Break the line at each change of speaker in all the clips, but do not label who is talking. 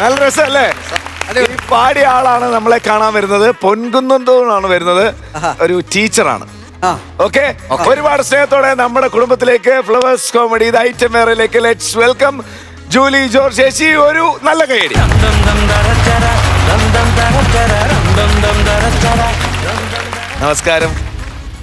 നല്ല രസമല്ലേ? ഈ പാടിയ ആളാണ് നമ്മളെ കാണാൻ വരുന്നത്. പൊൻകുന്നന്തോന്നാണ് വരുന്നത്. ഒരു ടീച്ചറാണ്. ഓക്കെ? ഒരുപാട് സ്നേഹത്തോടെ നമ്മുടെ കുടുംബത്തിലേക്ക് ഫ്ലവേഴ്സ് കോമഡി ഇത് ഐറ്റം വേറയിലേക്ക് ലെറ്റ്സ് വെൽക്കം ജൂലി ജോർജ് ചേച്ചി. ഒരു നല്ല കൈയടി. നമസ്കാരം.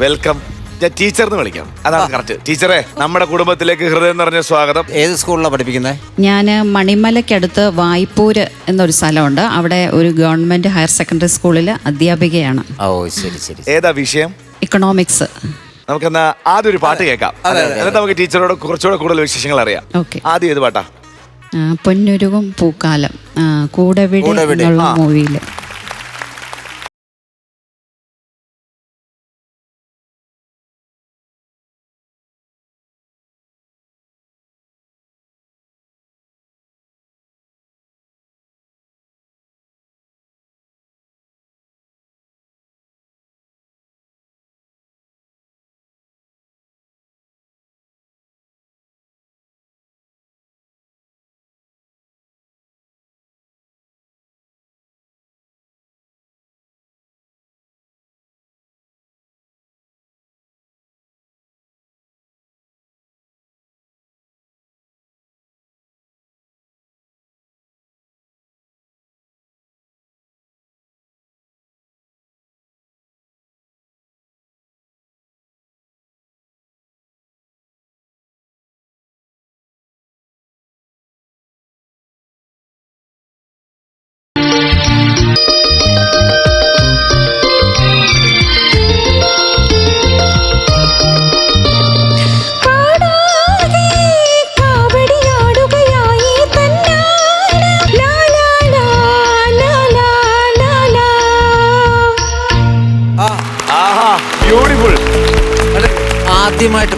വെൽക്കം. ഞാൻ ടീച്ചർ എന്ന് വിളിക്കാം. അതാണ് കറക്റ്റ് ടീച്ചറെ നമ്മുടെ കുടുംബത്തിലേക്ക് ഹൃദയം നിറഞ്ഞ സ്വാഗതം.
ഏത് സ്കൂളിലാണ് പഠിപ്പിക്കുന്നത്
ഞാൻ മണിമലയ്ക്കടുത്ത് വായ്പൂര് എന്നൊരു സ്ഥലമുണ്ട്. അവിടെ ഒരു ഗവൺമെന്റ് ഹയർ സെക്കൻഡറി സ്കൂളിൽ അധ്യാപികയാണ്.
ഓ ശരി ശരി
ഏതാ വിഷയം?
ഇക്കണോമിക്സ്
നമുക്കെന്നാ ആദ്യം ഒരു പാട്ട് കേൾക്കാം. എന്നിട്ട് നമുക്ക് ടീച്ചറോട് കുറച്ചുകൂടെ കൂടുതൽ വിശേഷങ്ങൾ അറിയാം.
ഓക്കെ.
ആദ്യം ഏത് പാട്ടാ?
പൊന്നുരുകും പൂക്കാലം. കൂടെ മൂവിയിൽ.
കൂടെവിടെ,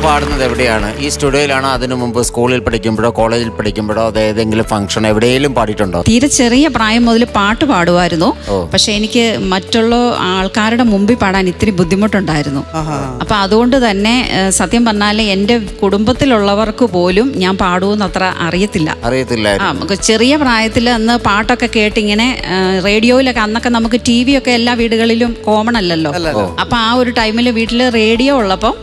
പാടുന്നത് എവിടെയാണ്? ഈ സ്റ്റുഡിയോയിലാണോ അതിനു മുമ്പ് സ്കൂളിൽ പഠിക്കുമ്പോഴോ കോളേജിൽ പഠിക്കുമ്പോഴോ അത് ഏതെങ്കിലും ഫംഗ്ഷൻ എവിടെയെങ്കിലും പാടിയിട്ടുണ്ടോ?
തീരെ ചെറിയ പ്രായം മുതൽ പാട്ട് പാടുമായിരുന്നു പക്ഷെ എനിക്ക് മറ്റുള്ള ആൾക്കാരുടെ മുമ്പിൽ പാടാൻ ഇത്തിരി ബുദ്ധിമുട്ടുണ്ടായിരുന്നു. അപ്പൊ അതുകൊണ്ട് തന്നെ സത്യം പറഞ്ഞാൽ എന്റെ കുടുംബത്തിലുള്ളവർക്ക് പോലും ഞാൻ പാടുമെന്ന് അത്ര അറിയത്തില്ല.
അറിയത്തില്ല
നമുക്ക് ചെറിയ പ്രായത്തിൽ അന്ന് പാട്ടൊക്കെ കേട്ടിങ്ങനെ റേഡിയോയിലൊക്കെ അന്നൊക്കെ നമുക്ക് ടി വി ഒക്കെ എല്ലാ വീടുകളിലും കോമൺ അല്ലല്ലോ. അപ്പൊ ആ ഒരു ടൈമിൽ വീട്ടിൽ റേഡിയോ ഉള്ളപ്പം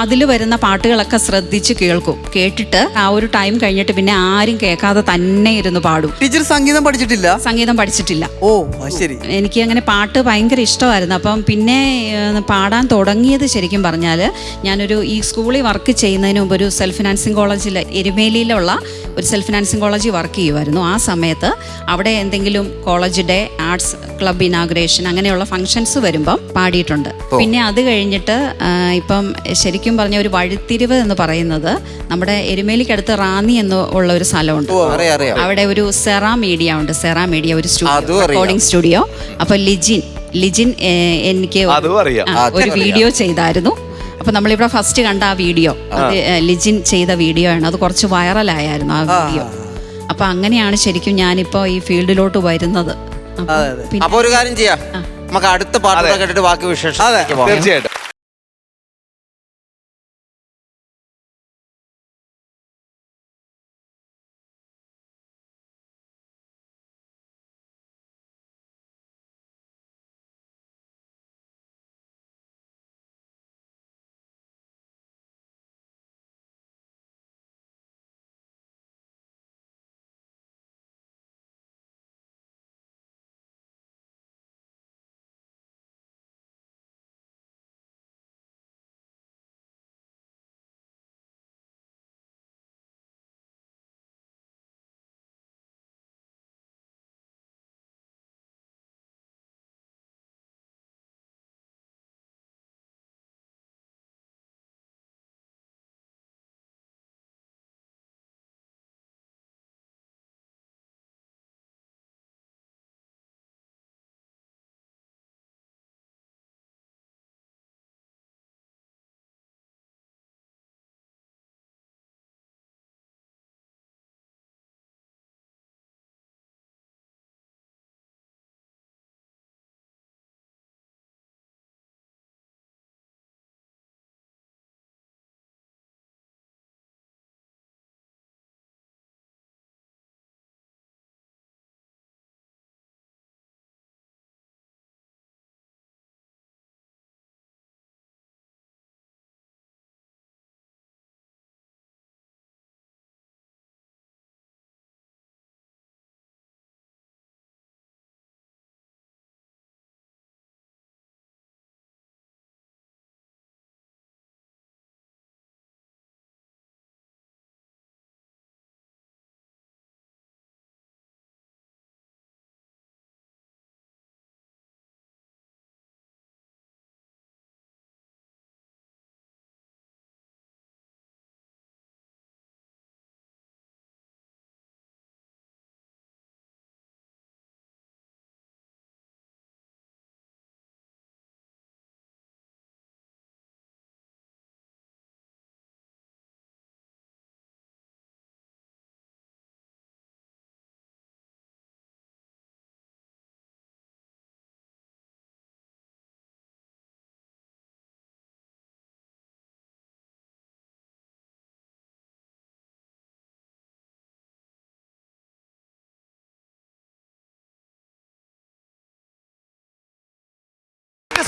അതിൽ വരുന്ന പാട്ടുകളൊക്കെ ശ്രദ്ധിച്ച് കേൾക്കും. കേട്ടിട്ട് ആ ഒരു ടൈം കഴിഞ്ഞിട്ട് പിന്നെ ആരും കേൾക്കാതെ തന്നെ ഇരുന്ന് പാടും.
ടീച്ചർ സംഗീതം പഠിച്ചിട്ടില്ല?
സംഗീതം പഠിച്ചിട്ടില്ല.
ഓ അത് ശരി.
എനിക്ക് അങ്ങനെ പാട്ട് ഭയങ്കര ഇഷ്ടമായിരുന്നു. അപ്പം പിന്നെ ഏഹ്, പാടാൻ തുടങ്ങിയത് ശരിക്കും പറഞ്ഞാൽ ഞാനൊരു ഈ സ്കൂളിൽ വർക്ക് ചെയ്യുന്നതിന് മുമ്പ് ഒരു സെൽഫ് ഫിനാൻസിങ് കോളേജിൽ എരുമേലിയിലുള്ള ഒരു സെൽഫ് ഫിനാൻസിങ് കോളേജിൽ വർക്ക് ചെയ്യുമായിരുന്നു. ആ സമയത്ത് അവിടെ എന്തെങ്കിലും college day arts club inauguration അങ്ങനെയുള്ള ഫങ്ഷൻസ് വരുമ്പം പാടിയിട്ടുണ്ട്. പിന്നെ അത് കഴിഞ്ഞിട്ട് ആ, ഇപ്പം ശരിക്കും പറഞ്ഞ ഒരു വഴിത്തിരിവ് എന്ന് പറയുന്നത് നമ്മുടെ എരുമേലിക്കടുത്ത് റാന്നി എന്ന് ഉള്ള ഒരു സ്ഥലമുണ്ട്. അവിടെ ഒരു സെറ മീഡിയ ഉണ്ട്. സെറ മീഡിയ ഒരു
റെക്കോർഡിങ്
സ്റ്റുഡിയോ. റെക്കോർഡിംഗ് സ്റ്റുഡിയോ അപ്പൊ ലിജിൻ ലിജിൻ എനിക്ക്
അറിയാം.
ഒരു വീഡിയോ ചെയ്തായിരുന്നു. അപ്പൊ നമ്മളിവിടെ ഫസ്റ്റ് കണ്ട ആ വീഡിയോ അത് ലിജിൻ ചെയ്ത വീഡിയോ ആണ്. അത് കുറച്ച് വൈറലായിരുന്നു ആ വീഡിയോ. അപ്പൊ അങ്ങനെയാണ് ശരിക്കും ഞാനിപ്പോ ഈ ഫീൽഡിലോട്ട് വരുന്നത്. അപ്പൊ
ഒരു കാര്യം ചെയ്യാം. നമുക്ക് അടുത്ത പാട്ട് കേട്ടിട്ട് ബാക്കി വിശേഷം
തീർച്ചയായിട്ടും.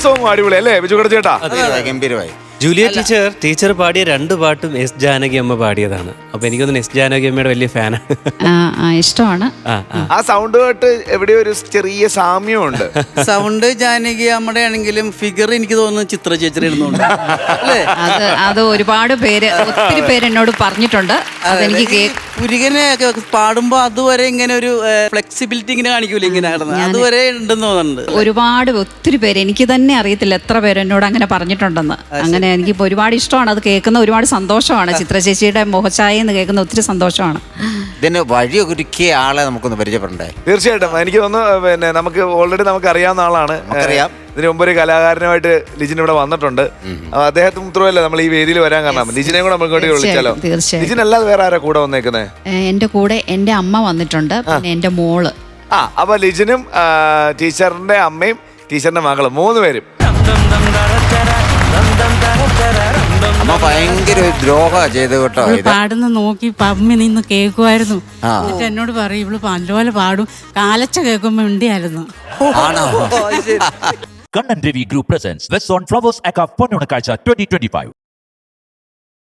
സോങ്ങും അടിപൊളി അല്ലേ? ബിജു ചേട്ടാ?
ഗംഭീരമായി.
ജൂലിയ ടീച്ചർ ടീച്ചർ പാടിയ രണ്ട് പാട്ടും എസ് ജാനകി അമ്മ പാടിയതാണ്. അപ്പൊ എനിക്കൊന്നും എസ് ജാനകി അമ്മയുടെ വലിയ ഫാനാണ്
ആ, ആ, ഇഷ്ടമാണ്.
ആ
സൗണ്ട് കേട്ട് എവിടെയോ ഒരു ചെറിയ സാമ്യമുണ്ട്.
സൗണ്ട് ജാനകി അമ്മയുടെ ആണെങ്കിലും ഫിഗർ എനിക്ക് തോന്നുന്നു ചിത്ര ചേച്ചി ഇടുന്നുണ്ട് അല്ലേ?
അത് അത് ഒരുപാട് പേര് ഒത്തിരി പേര് എന്നോട് പറഞ്ഞിട്ടുണ്ട്. അതെനിക്ക് കേ
പുരികനെ ഒക്കെ പാടുമ്പോ അതുവരെ ഇങ്ങനെ ഒരു ഫ്ലെക്സിബിലിറ്റി ഇങ്ങനെ കാണിക്കൂല ഇങ്ങനെ കിടന്ന് അതുവരെ ഉണ്ടെന്ന് തോന്നുന്നുണ്ട്.
ഒരുപാട് ഒത്തിരി പേര് എനിക്ക് തന്നെ അറിയത്തില്ല എത്ര പേര് എന്നോട് അങ്ങനെ പറഞ്ഞിട്ടുണ്ടെന്ന്. അങ്ങനെ എനിക്കിപ്പോ ഒരുപാട് ഇഷ്ടമാണ്. അത് കേൾക്കുന്ന ഒരുപാട് സന്തോഷമാണ്. ചിത്ര ചേച്ചിയുടെ മുഖച്ചായ എന്ന് കേൾക്കുന്ന ഒത്തിരി സന്തോഷമാണ്.
ഇതിന് വഴി ഒരുക്കിയ ആളെ നമുക്കൊന്ന് പരിചയപ്പെടണ്ടേ?
തീർച്ചയായിട്ടും. എനിക്ക് തോന്നുന്നു പിന്നെ നമുക്ക് ഓൾറെഡി നമുക്ക് അറിയാവുന്ന ആളാണ്
നമുക്കറിയാം.
ഇതിനു മുമ്പ് ഒരു കലാകാരനുമായിട്ട് ലിജിൻ ഇവിടെ വന്നിട്ടുണ്ട്. അദ്ദേഹത്തിന് മാത്രമല്ല നമ്മൾ ഈ വേദിയിൽ വരാൻ കാരണം. ലിജിനെ കൂടെ നമ്മൾ ഇങ്ങോട്ട് വിളിച്ചാലോ. ലിജിൻ അല്ലാതെ വേറെ ആരാ കൂടെ വന്നേക്കുന്നത്
എന്റെ എന്റെ കൂടെ എന്റെ അമ്മ വന്നിട്ടുണ്ട്. പിന്നെ എന്റെ മോൾ.
ആ അപ്പൊ ലിജിനും ടീച്ചറിന്റെ അമ്മയും ടീച്ചറിന്റെ മകളും മൂന്ന് പേരും.
അമ്മ ഭയങ്കര ദ്രോഹ ചെയ്ത് കേട്ടോ
പാടുന്ന നോക്കി പമ്മി നിന്ന് കേൾക്കുമായിരുന്നു. എന്നിട്ട് എന്നോട് പറയും ഇവൾ നല്ലപോലെ പാടും. കാലച്ച കേൾക്കുമ്പോ ഉണ്ടായിരുന്നു
ആണോ?
Kannan Devi Group presents West on Flowers Aka Ponunakacha 2025.